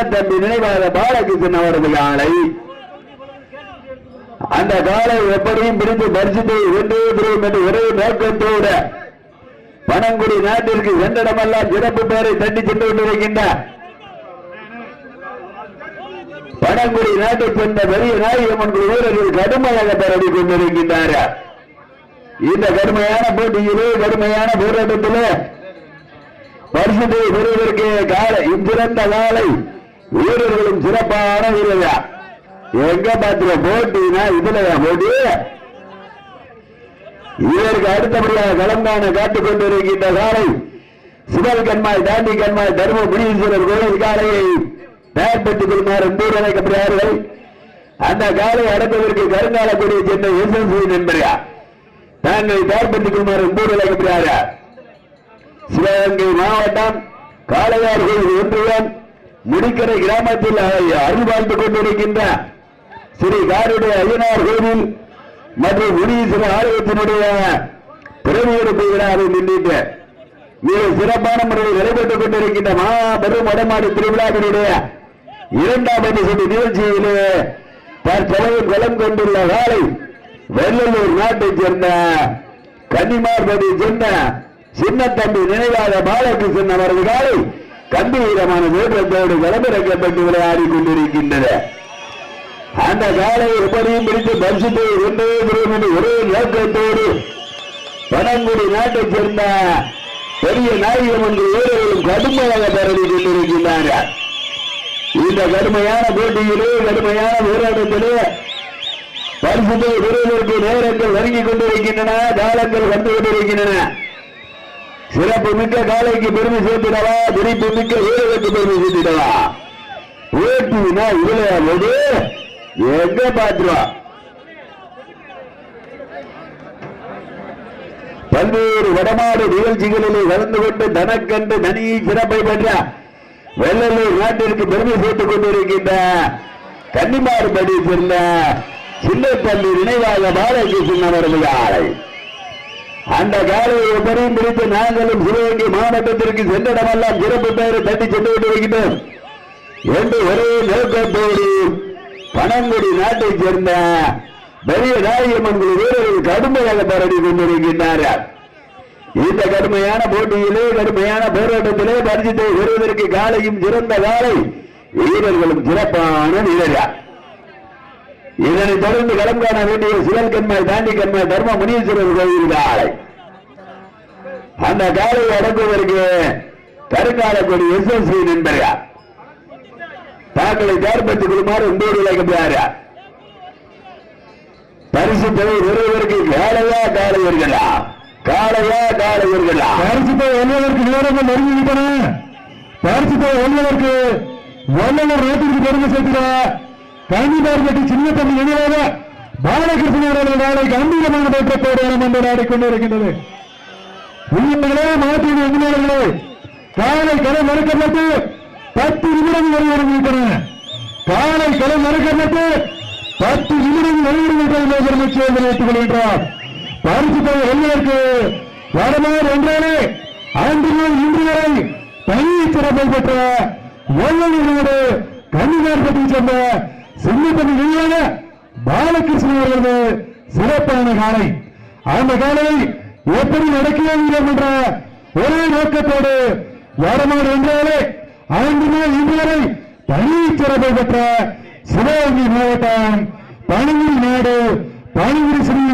சின்ன தம்பி நினைவாக பாலகிருஷ்ணன் அவரது காலை அந்த காலை எப்படியும் பிடித்து பரிசுத்தை வென்றே பெறும் என்று ஒரே நோக்கத்தோடு பனங்குடி நாட்டிற்கு சென்றடமெல்லாம் சிறப்பு பெயரை தட்டி சென்று கொண்டிருக்கின்ற பனங்குடி நாட்டை சேர்ந்த பெரிய நாயகமன் குழு வீரர்கள் கடுமையாக போராடி கொண்டிருக்கின்றார்கள் இந்த கடுமையான போட்டியிலே கடுமையான போராட்டத்திலே பரிசுத்தை பெறுவதற்கு காலை இச்சிறந்த காலை வீரர்களும் சிறப்பான வீரர்கள். எங்க பாத்துல போட்டினா இதுல போட்டி? இதற்கு அடுத்தபடியாக கலந்தான காட்டுக் கொண்டிருக்கின்ற காலை சிவல் கண்மாய் தாண்டி கண்மாய் தர்ம புனீஸ்வரர் கோயில் காலையை பெயர் பெற்றுக் என்பூர் அழைக்கப்படுகிறார்கள் அந்த காலை அடைப்பதற்கு கருங்கால கொடியை சென்ற எஸ்எஸ்வி நண்பர்கள் தாங்கள் பெயர் பெற்றுக் என்பூர் அழைக்கப்படுகிறார்கள் சிவகங்கை மாவட்டம் காளையார் கோயில் ஒன்றுதான். முடிக்கரை கிராமத்தில் அருள் வாழ்ந்து கொண்டிருக்கின்ற ஸ்ரீ காருடைய ஐயனார் கோவில் மற்றும் முனீஸ்வர ஆலயத்தினுடைய பிறவியெடுப்பு விழாவை முன்னிட்டு மிக சிறப்பான முறையில் நடைபெற்றுக் கொண்டிருக்கின்ற மாபெரும் வடமாடு திருவிழாவினுடைய இரண்டாம் சொல்லி நிகழ்ச்சியிலே தற்சமயம் களம் கொண்டுள்ள காலை வெள்ளலூர் நாட்டைச் சேர்ந்த கன்னிமார்பதியை சேர்ந்த சின்னத்தம்பி நினைவாக பாலகிருஷ்ணன் அவரது காலை கம்பீரமான தோற்றத்தோடு களமிறக்கப்பட்டு விளையாடி கொண்டிருக்கின்றன. அந்த காலை எப்படியும் பிடித்து பரிசுத்தை ஒன்றே பெறும் என்று ஒரே நோக்கத்தோடு பனங்குடி நாட்டைச் சேர்ந்த பெரிய நாயகம் என்று வீரர்களும் கடுமையாக பரவி கொண்டிருக்கின்றார்கள். இந்த கடுமையான போட்டியிலே கடுமையான போராட்டத்திலே பரிசுத்தை பெறுவதற்கு நேரங்கள் நெருங்கிக் கொண்டிருக்கின்றன காலங்கள் வந்து கொண்டிருக்கின்றன. சிறப்பு மிக்க காலைக்கு பெருமை சேர்த்திடவா? திரிப்பு மிக்க வீரர்களுக்கு பெருமை சேர்த்திடவா? ஓட்டுனா இதுல போது எங்க பாத்துருவா பல்வேறு வடமாடு நிகழ்ச்சிகளிலே கலந்து கொண்டு தனக்கண்டு தனி சிறப்பை பெற்ற வெள்ளலூர் நாட்டிற்கு பெருமை சேர்த்துக் கொண்டிருக்கின்ற கன்னிமாறுபடி சேர்ந்த சின்னப்பள்ளி நினைவாக பாலகிருஷ்ணன் அவரது ஆலை அந்த காலையை எப்படியும் பிடித்து நாங்களும் சிவகங்கை மாவட்டத்திற்கு சென்றடமெல்லாம் சிறப்பு பெயரை தட்டி சென்று கொண்டிருக்கின்றோம். என்று ஒரே நோக்கத்தோடு பனங்குடி நாட்டைச் சேர்ந்த பெரிய நாயகமன் வீரர்கள் கடுமையாக போராடி கொண்டிருக்கின்றார்கள். இந்த கடுமையான போட்டியிலே கடுமையான போராட்டத்திலே பரிசுத்தை பெறுவதற்கு காலையும் சிறந்த காலை வீரர்களும் சிறப்பான வீரர்கள். இதனைத் தொடர்ந்து களம் காண வேண்டிய சிவன் கண்மாய் தாண்டி கண்மாய் தர்ம முனீஸ்வரர் கோயில் காலை. அந்த காலை அடங்குவதற்கு கருங்காலக்குடி எஸ் எஸ் சி நண்பர்கள் தாங்களை தயார்படுத்திக் கொள்ளுமாறு உங்களோடு இழைக்கிறார் பரிசு தொகை ஒருவருக்கு காலையா காலையர்களா? காலையா காலையர்களா? பரிசுத்தை வெல்வதற்கு நேரங்கள் நெருங்கிவிட்டன. பரிசுத்தை வெல்வதற்கு வல்லவர் நாட்டிற்கு பெருமை சேர்த்திட கன்னிமார்பட்டி சின்ன தம்பி நினைவாக பாலகிருஷ்ணன் அவர்கள் நாளை கம்பீரமான தோற்றத்தோடு வந்து ஆடிக்கொண்டிருக்கின்றது உள்ளங்களே மாற்றின எண்ணினார்களே காலை களை மறுக்கப்பட்டு பத்து நிமிடங்கள் வெளியிடுகின்றன காலை களை மறுக்கப்பட்டு பத்து நிமிடங்கள் வெளியிடுகின்ற பெருமை சேர்ந்து கொள்கின்றார். பரிசு தொகை வெல்வதற்கு வரமாறு என்றாலே ஆண்டு முதல் இன்று வரை தனி சிறப்பை பெற்ற ஒவ்வொரு கன்னிகார் பற்றி சொன்ன சின்னத்தனி நிலையான பாலகிருஷ்ணன் அவர்களது சிறப்பான காலை. அந்த காலை எப்படி நடக்கிறது என்ற ஒரே நோக்கத்தோடு வரமாறு என்றாலே ஆண்டுமே முதல் இன்று வரை தனி சிறப்பை பெற்ற சிவகங்கை மாவட்டம் பழனி நாடு பழனி ஸ்ரீ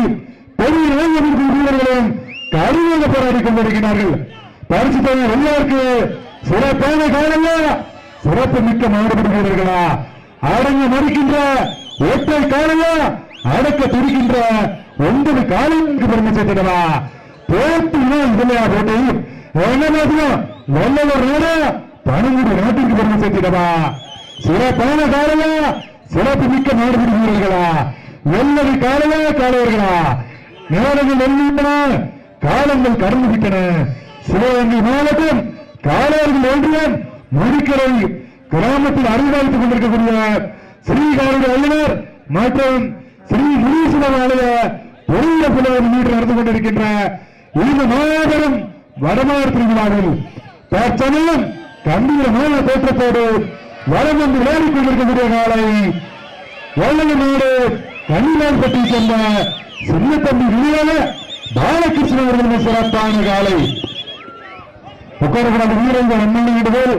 பெரிய இளைஞர்களுக்கு வீரர்களும் கடுமையாக போராடி கொண்டிருக்கிறார்கள். பரிசு தொகை எல்லாருக்கு சிறப்பான காலையா? சிறப்பு மிக்க மாறுபடி அடங்க மறுக்கின்ற ஒற்றை காலையா? அடக்க துடிக்கின்ற ஒன்பது காலைக்கு பெருமை சேர்த்திடவா போட்டினா இல்லையா போட்டி? என்ன மாதிரியும் வல்லவர் நாடா பணங்குடி நாட்டிற்கு பெருமை சேர்த்திடவா சிறப்பான காலையா? சிறப்பு மிக்க நாடு வீரர்களா எல்லது காலையா காலையர்களா? நேரங்கள் வெள்ளிட்டன காலங்கள் கடந்து விட்டன. சிவகங்கை மாவட்டம் காலையர்கள் ஒன்றியம் முடிக்கிறது கிராமத்தில் அறிவாய்த்துக் கொண்டிருக்கக்கூடிய ஸ்ரீகாருடைய ஐயனர் மற்றும் ஸ்ரீ முனீஸ்வரர் ஆலய பெரிய புலவர் வீடு நடந்து கொண்டிருக்கின்ற இந்த மாபெரும் வடமாறு திருவிழாவில் தற்சமயம் கம்பீரமான தோற்றத்தோடு வளம் வந்து விளையாடிக் கொண்டிருக்கக்கூடிய நாளை வள்ளல நாடு கண்ணிலான்பட்டியை சேர்ந்த சின்னத்தம்பி விளையாட பாலகிருஷ்ணன் அவர்களின் சிறப்பான காலை. உட்காரக்கூடாது வீரர்கள் எண்ணெய் பேர்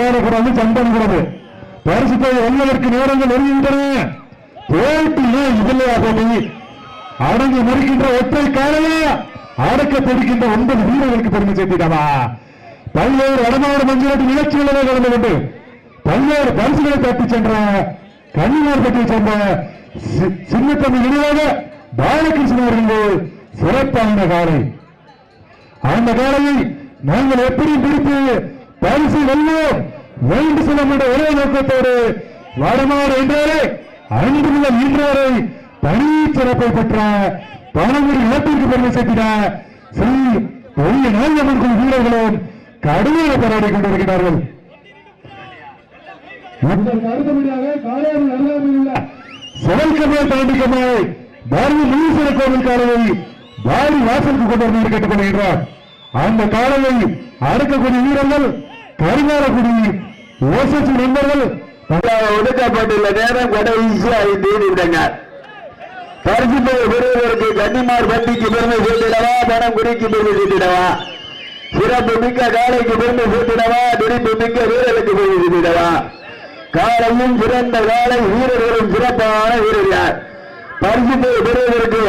உட்காரக்கூடாது சண்டன் பரிசுத்தை வெல்வதற்கு நேரங்கள் வருகின்றன. அடங்கி ஒற்றை காலையா? அடக்க பிடிக்கின்ற ஒன்பது வீரர்களுக்கு பெருமை சேர்த்திடவா? பல்வேறு வடமாடு மஞ்சள் நிகழ்ச்சிகளிலே கலந்து கொண்டு பல்வேறு பரிசுகளை தட்டி சென்ற கன்னியார்பட்டியை சேர்ந்த சின்னத்தம்பி நினைவாக பாலகிருஷ்ணன் அவர்கள் சிறப்பான காலை. அந்த காலையை நாங்கள் எப்படி பிடித்து பரிசு வெல்வோம் வேண்டு செல்லும் என்ற ஒரே நோக்கத்தோடு வடமாறு என்றாலே அன்று முதல் இன்று வரை தனி சிறப்பை பெற்ற பணமுடி இழப்பிற்கு பெருமை சேர்த்திட ஸ்ரீ பெரிய நாயகமன் குழு வீரர்களும் கடுமையாக போராடி கொண்டிருக்கிறார்கள். இதற்கு அடுத்தபடியாக தாண்டிக்கமாய் பாரதி முனீஸ்வர கோவில் காலவை வாரி வாசலுக்கு கொண்டு வருமாறு கேட்டுக்கொள்கின்றார். அந்த காலவை அடக்கக்கூடிய வீரர்கள் கருங்காலக்குடி ஓசசி நண்பர்கள் ஒடுக்கப்பட்டுள்ள நேரம் கடைசி ஐந்து நிமிடங்கள் பரிசுத்தை பெறுவதற்கு கன்னிமார் பட்டிக்கு பெருமை சேர்த்திடவா பணம் குறிக்கு பெருமை சேர்த்திடவா? சிறப்பு மிக்க காலைக்கு பெருமை சேர்த்திடவா துடிப்பு மிக்க வீரர்களுக்கு பெருமை சேர்த்திடவா? காலையும் சிறந்த காலை வீரர்களும் சிறப்பான வீரர்கள் பரிசு பெறுவதற்கு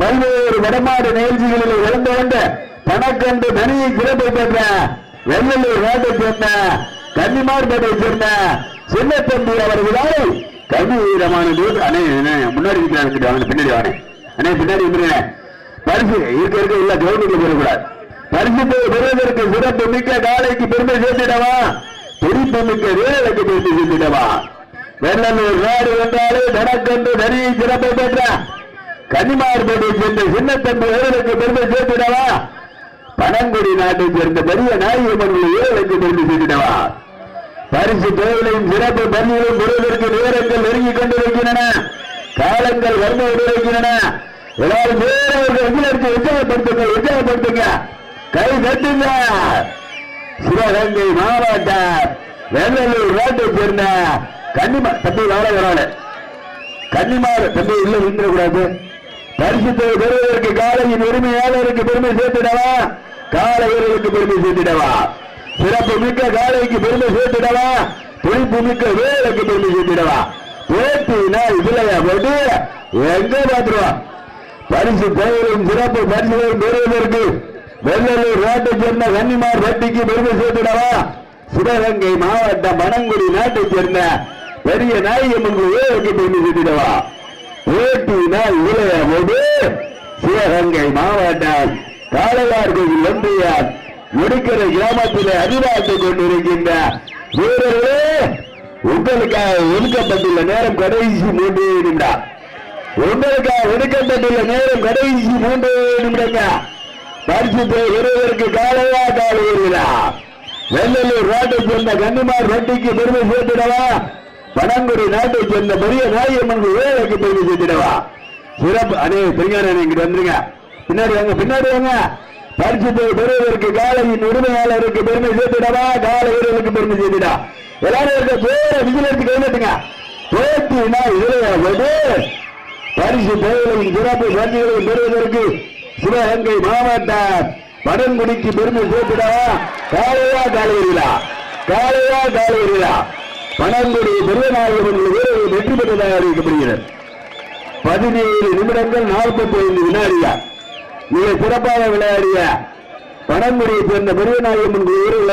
பல்வேறு வடமாடு நிகழ்ச்சிகளில் இழந்து கொண்டு பணக்கண்டு தனியை சிறப்பை பெற்ற வெள்ளலூர் நாட்டைச் சேர்ந்த கன்னிமார்பேட்டை சேர்ந்த சின்ன தம்பி அவர்களால் கல்வி வீரமானது அண்ணே அண்ணே, முன்னாடி இருக்கிறான் பின்னாடி வாங்க. அண்ணே பின்னாடி வந்துருங்க பரிசு இருக்க இருக்க இல்ல கவர்மெண்ட்ல போயிடக்கூடாது பரிசு பெறுவதற்கு சிறப்பு மிக்க காலைக்கு பெருமை சேர்த்திடவா துடிப்பு மிக்க வீரலுக்கு பெருமை சேர்த்திடவா வெள்ளலூர் நாடு என்றாலே தனக்கென்று தனி சிறப்பை பெற்ற கன்னிமார்பேட்டை சேர்ந்த சின்ன தம்பி வீரர்களுக்கு பெருமை சேர்த்திடவா பனங்குடி நாட்டை சேர்ந்த பெரிய நாயகமன் வைத்து தெரிந்து சேர்த்திடவா பரிசு தொழிலையும் சிறப்பு பள்ளிகளும் பெறுவதற்கு நேரங்கள் நெருங்கிக் கொண்டிருக்கின்றன. காலங்கள் வந்து கொண்டிருக்கின்றன. எல்லாரும் வீரர்கள் உற்சாகப்படுத்துங்க உற்சாகப்படுத்துங்க. கை தட்டுங்க. சிவகங்கை மாவட்ட வெள்ளலூர் நாட்டை சேர்ந்த கன்னிமா தம்பி வாழ வராது கன்னிமார் தம்பி இல்ல விழுந்துடக்கூடாது பரிசுத்தை பெறுவதற்கு காலையின் உரிமையாளருக்கு பெருமை சேர்த்திடவா? கால வீரர்களுக்கு பெருமை சேர்த்திடவா? சிறப்பு மிக்க காலைக்கு பெருமை சேர்த்திடவா? துடிப்பு மிக்க வேலைக்கு பெருமை சேர்த்திடவா? போட்டினா இதுலயா போட்டு எங்க பாத்துருவா பரிசு பெயரும் சிறப்பு பரிசுகளும் பெறுவதற்கு வெள்ளலூர் ரோட்டை சேர்ந்த கன்னிமார் வட்டிக்கு பெருமை சேர்த்திடவா? சிவகங்கை மாவட்டம் மணங்குடி நாட்டை சேர்ந்த பெரிய நாயகமன் வேலைக்கு பெருமை சேர்த்திடவா? ஓட்டினால் இதுலயா போது சிவகங்கை மாவட்டம் காளையார் ஒன்றியார் முடிக்கிற கிராமத்திலே அறிவாக்கிக் கொண்டிருக்கின்ற வீரர்களே உங்களுக்காக ஒதுக்கப்பட்டுள்ள நேரம் கடைசி மூன்று நிமிடம். உங்களுக்காக ஒதுக்கப்பட்டுள்ள நேரம் கடைசி மூன்று நிமிடங்க. பரிசுத்தை ஒருவருக்கு காலையா காலை வருகிறா வெள்ளலூர் நாட்டை சேர்ந்த கன்னிமார் வட்டிக்கு பெருமை சேர்த்திடவா? பனங்குடி நாட்டை சேர்ந்த பெரிய நாயம்மன் வேலைக்கு பெருமை சேர்த்திடவா? சிறப்பு அனைவரும் பெரியாரே இங்கிட்டு வந்துருங்க. பின்னாடி வாங்க பின்னாடி வாங்க. பரிசுத்தை பெறுவதற்கு காலையின் உரிமையாளருக்கு பெருமை சேர்த்துடவா? கால வீரர்களுக்கு பெருமை சேர்த்திடா. எல்லாரும் இருக்க பேர விஜய் எடுத்து கைநட்டுங்க போட்டினா இதுலையாவது பரிசு பெறுவதையும் சிறப்பு சந்திகளை பெறுவதற்கு சிவகங்கை மாவட்ட படங்குடிக்கு பெருமை சேர்த்துடவா? காலையா காலையிலா காலையா காலையிலா பனங்குடி பெருநாயகன் வீரர்கள் வெற்றி பெற்றதாக அறிவிக்கப்படுகிறது. பதினேழு நிமிடங்கள் நாற்பத்தி ஐந்து வினாடியா மிக சிறப்பாக விளையாடிய பனங்குடியை சேர்ந்த பெரியநாயகன் வீரர்களை